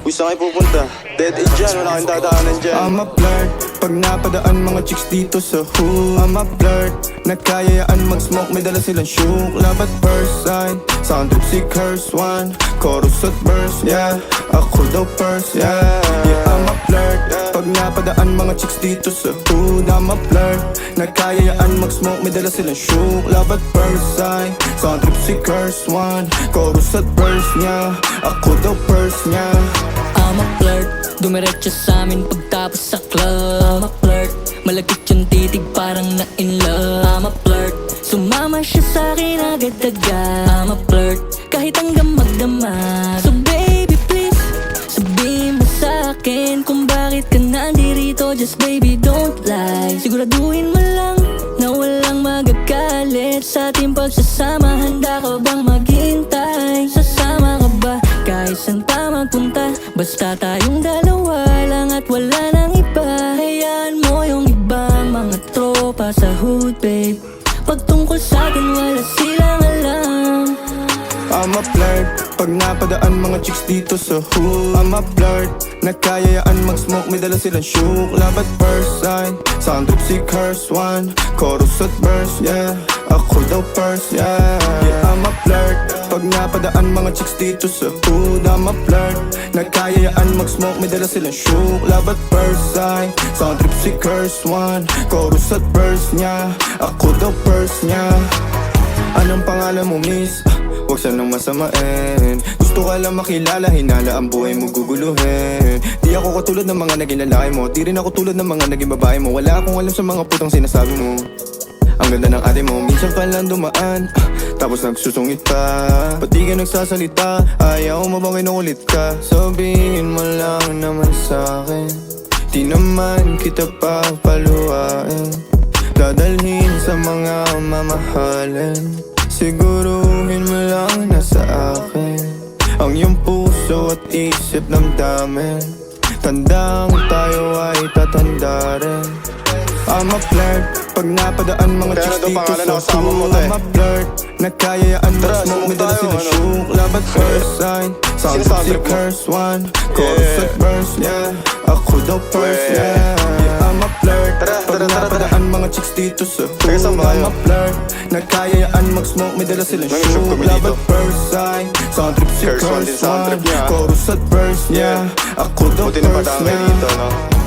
Uy, saan kayo pupunta? Dead end dyan, wala kang dadaanan dyan. I'm a flirt Pag napadaan mga chicks dito sa hood I'm a flirt Nagkayayaan mag-smoke May dala silang shook. Love at first sight. Sound trip si curse one. Chorus at verse, yeah. Ako daw first, yeah Yeah, chicks dito sa hood I'm a flirt Nagkayayaan mag-smoke May dala silang shook. Love at first sight. Sound trip si curse one. Chorus at verse, yeah Ako daw first, yeah I'm a flirt. Dumiretso sa amin pagtapos sa club. I'm a flirt. Malagkit yung titig parang na in love. I'm a flirt. Sumama siya sa akin agad-agad. I'm a flirt. Kahit hanggang magdamag So Just baby don't lie. Siguraduhin mo lang Na walang magagalit. Sa ating pagsasama Handa ka bang maghintay? Sasama ka ba? Kahit saan pa magpunta Basta tayong dalawa lang at wala nang iba. Hayaan mo yung ibang mga tropa sa hood babe. Pagtungkol sa akin wala silang I'm a flirt. Pag napadaan mga chicks dito sa hood I'm a flirt. Nagkayayaan mag-smoke May dala silang shook. Love at first sight Sound trip si curse one. Chorus at verse, yeah. Ako daw first, yeah. Yeah, I'm a flirt. Pag napadaan mga chicks dito sa hood I'm a flirt. Nagkayayaan mag-smoke May dala silang shook. Love at first sight Sound trip si curse one. Chorus at verse, yeah. Ako daw first, yeah. Anong pangalan mo miss? Huwag sanang masamain. Gusto ka lang makilala Hinala ang buhay mo guguluhin. Di ako katulad ng mga naging lalaki mo. Di rin ako tulad ng mga naging babae mo. Wala akong alam sa mga putang sinasabi mo. Ang ganda ng ate mo Minsan ka lang dumaan. Ah, Tapos nagsusungit pa. Ba't di ka nagsasalita? Ayaw mo bang kinukulit ka? Sabihin mo lang naman sa'kin Di naman kita pa paluhain Dadalhin sa mga mamahalin. Siguruhin mo lang na sa akin. Ang iyong puso at isip damdamin Tandang tayo ay tatanda rin. I'm a flirt Pag napadaan mga Kaya chicks ano dito sa ng mo, pool te? I'm a flirt Nagkayayaan mag-smoke May smoke dala tayo, silang ano? shook Love at first sight. Sound sound si mo? curse one Chorus at verse, yeah. Ako daw first, Yeah. I'm a flirt Tara, tara, tara, tara. napadaan mga chicks dito sa Taga saan pool ba kayo? I'm a flirt Nagkayayaan mag-smoke May dala silang kami Love at first sight Sound trip si Curse one niya. Chorus at verse, yeah. Ako na first, padaan